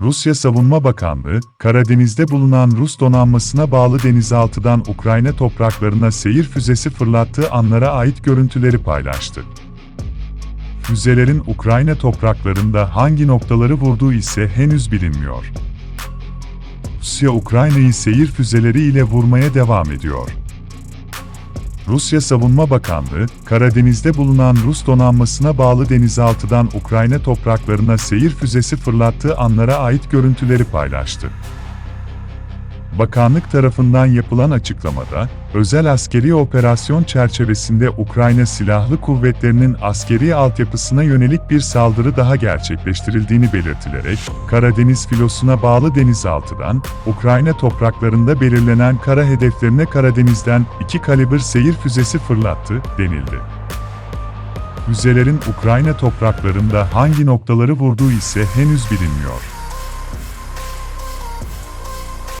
Rusya Savunma Bakanlığı, Karadeniz'de bulunan Rus donanmasına bağlı denizaltıdan Ukrayna topraklarına seyir füzesi fırlattığı anlara ait görüntüleri paylaştı. Füzelerin Ukrayna topraklarında hangi noktaları vurduğu ise henüz bilinmiyor. Rusya Ukrayna'yı seyir füzeleri ile vurmaya devam ediyor. Rusya Savunma Bakanlığı, Karadeniz'de bulunan Rus donanmasına bağlı denizaltıdan Ukrayna topraklarına seyir füzesi fırlattığı anlara ait görüntüleri paylaştı. Bakanlık tarafından yapılan açıklamada, özel askeri operasyon çerçevesinde Ukrayna Silahlı Kuvvetleri'nin askeri altyapısına yönelik bir saldırı daha gerçekleştirildiğini belirtilerek, Karadeniz filosuna bağlı denizaltıdan, Ukrayna topraklarında belirlenen kara hedeflerine Karadeniz'den iki kaliber seyir füzesi fırlattı, denildi. Füzelerin Ukrayna topraklarında hangi noktaları vurduğu ise henüz bilinmiyor.